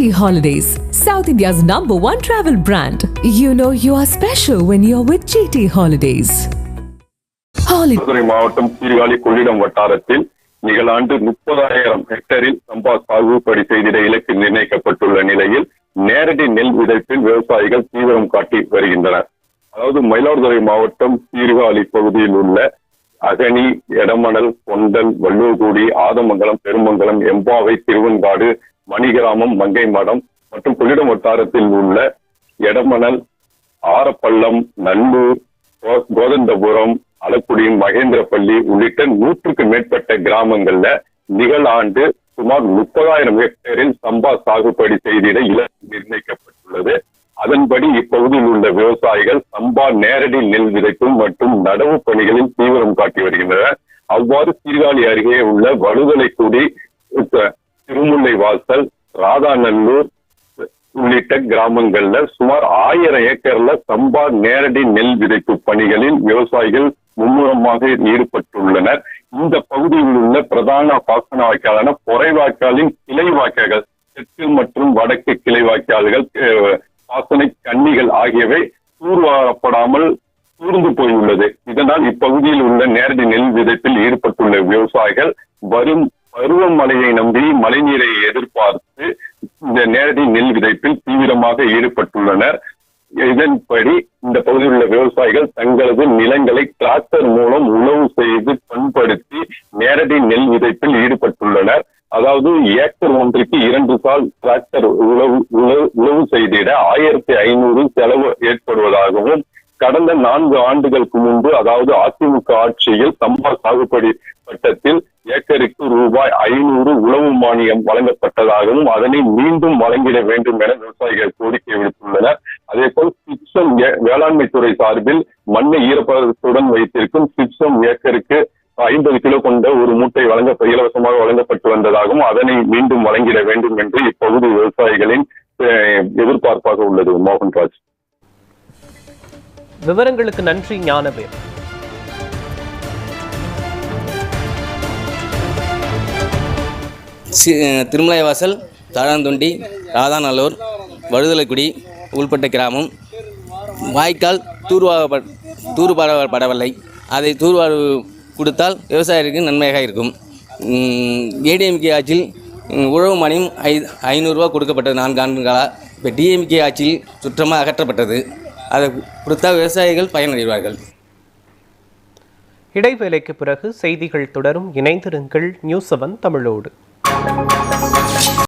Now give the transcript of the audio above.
GT Holidays, South India's number one travel brand. You know you are special when you're with GT Holidays. Holiday. Madurai மாவட்டம் சீர்காழி கொள்ளிடம் வட்டாரத்தில் நிகழாண்டு முப்பதாயிரம் ஹெக்டரில் சம்பா சாகுபடி செய்திட இலக்கு நிர்ணயிக்கப்பட்டுள்ள நிலையில் நேரடி நெல் விதைப்பில் விவசாயிகள் தீவிரம் காட்டி வருகின்றனர் அதாவது மயிலாடுதுறை மாவட்டம் சீர்காழி பகுதியில் உள்ள அகனி எடமணல் கொண்டல் வள்ளுவகுடி ஆதமங்கலம் பெருமங்கலம் எம்பாவை திருவெண்காடு மணிகிராமம் மங்கை மடம் மற்றும் கொள்ளிடம் வட்டாரத்தில் உள்ள எடமணல் ஆரப்பள்ளம் நல்லூர் கோ- கோதண்டபுரம் அலக்குடி மகேந்திரப்பள்ளி உள்ளிட்ட நூற்றுக்கு மேற்பட்ட கிராமங்கள்ல நிகழாண்டு சுமார் முப்பதாயிரம் ஹெக்டேரில் சம்பா சாகுபடி செய்திட இலக்கு நிர்ணயிக்கப்பட்டுள்ளது. அதன்படி இப்பகுதியில் உள்ள விவசாயிகள் சம்பா நேரடி நெல் விதைக்கும் மற்றும் நடவு பணிகளில் தீவிரம் காட்டி வருகின்றனர். அவ்வாறு சீர்காழி அருகே உள்ள வடுதலைக்குடி திருமுல்லை வாசல் ராதாநல்லூர் உள்ளிட்ட கிராமங்கள்ல சுமார் ஆயிரம் ஏக்கர்ல சம்பா நேரடி நெல் விதைப்பு பணிகளில் விவசாயிகள் மும்முரமாக ஈடுபட்டுள்ளனர். இந்த பகுதியில் உள்ள பிரதான பாசன வாய்க்காலான பொறை வாய்க்காலின் கிளை வாய்க்கால்கள் தெற்கு மற்றும் வடக்கு கிளை வாய்க்கால்கள் பாசன கன்னிகள் ஆகியவை தூர்வாரப்படாமல் தூர்ந்து போயுள்ளது. இதனால் இப்பகுதியில் உள்ள நேரடி நெல் விதைப்பில் ஈடுபட்டுள்ள விவசாயிகள் வரும் பருவமழையை நம்பி மழைநீரை எதிர்பார்த்து இந்த நேரடி நெல் விதைப்பில் தீவிரமாக ஈடுபட்டுள்ளனர். இதன்படி இந்த பகுதியில் உள்ள விவசாயிகள் தங்களது நிலங்களை டிராக்டர் மூலம் உழவு செய்து பண்படுத்தி நேரடி நெல் விதைப்பில் ஈடுபட்டுள்ளனர். அதாவது ஏக்கர் ஒன்றுக்கு இரண்டு சால் டிராக்டர் உழவு உழவு உழவு செய்திட ஆயிரத்தி ஐநூறு செலவு ஏற்படுவதாகவும் கடந்த நான்கு ஆண்டுகளுக்கு முன்பு அதாவது அதிமுக ஆட்சியில் சம்பா சாகுபடி வட்டத்தில் ஏக்கருக்கு ரூபாய் ஐநூறு உழவு மானியம் வழங்கப்பட்டதாகவும் அதனை மீண்டும் வழங்கிட வேண்டும் என விவசாயிகள் கோரிக்கை விடுத்துள்ளனர். அதே போல் சிப்சம் வேளாண்மை துறை சார்பில் மண்ணை ஈரப்பதத்துடன் வைத்திருக்கும் சிப்சம் ஏக்கருக்கு ஐம்பது கிலோ கொண்ட ஒரு மூட்டை வழங்க இலவசமாக வழங்கப்பட்டு வந்ததாகவும் அதனை மீண்டும் வழங்கிட வேண்டும் என்று இப்பகுதி விவசாயிகளின் எதிர்பார்ப்பாக உள்ளது. மோகன்ராஜ். விவரங்களுக்கு நன்றி ஞானவேல். திருமலைவாசல் தாழாந்தொண்டி ராதாநல்லூர் வழுதலைக்குடி உள்பட்ட கிராமம். வாய்க்கால் தூர்வாக படவில்லை அதை தூர்வாறு கொடுத்தால் விவசாயிகளுக்கு நன்மையாக இருக்கும். ஏடிஎம்கே ஆட்சியில் உழவு மானியம் ஐ ஐநூறுரூவா கொடுக்கப்பட்டது. நான்கு ஆண்டுகளாக இப்போ டிஎம்கே ஆட்சியில் சுற்றமாக அகற்றப்பட்டது. அதை கொடுத்தா விவசாயிகள் பயனடைவார்கள். இடைவேளைக்கு பிறகு செய்திகள் தொடரும். இணைந்திருங்கள் நியூஸ் செவன் தமிழோடு. Thank you.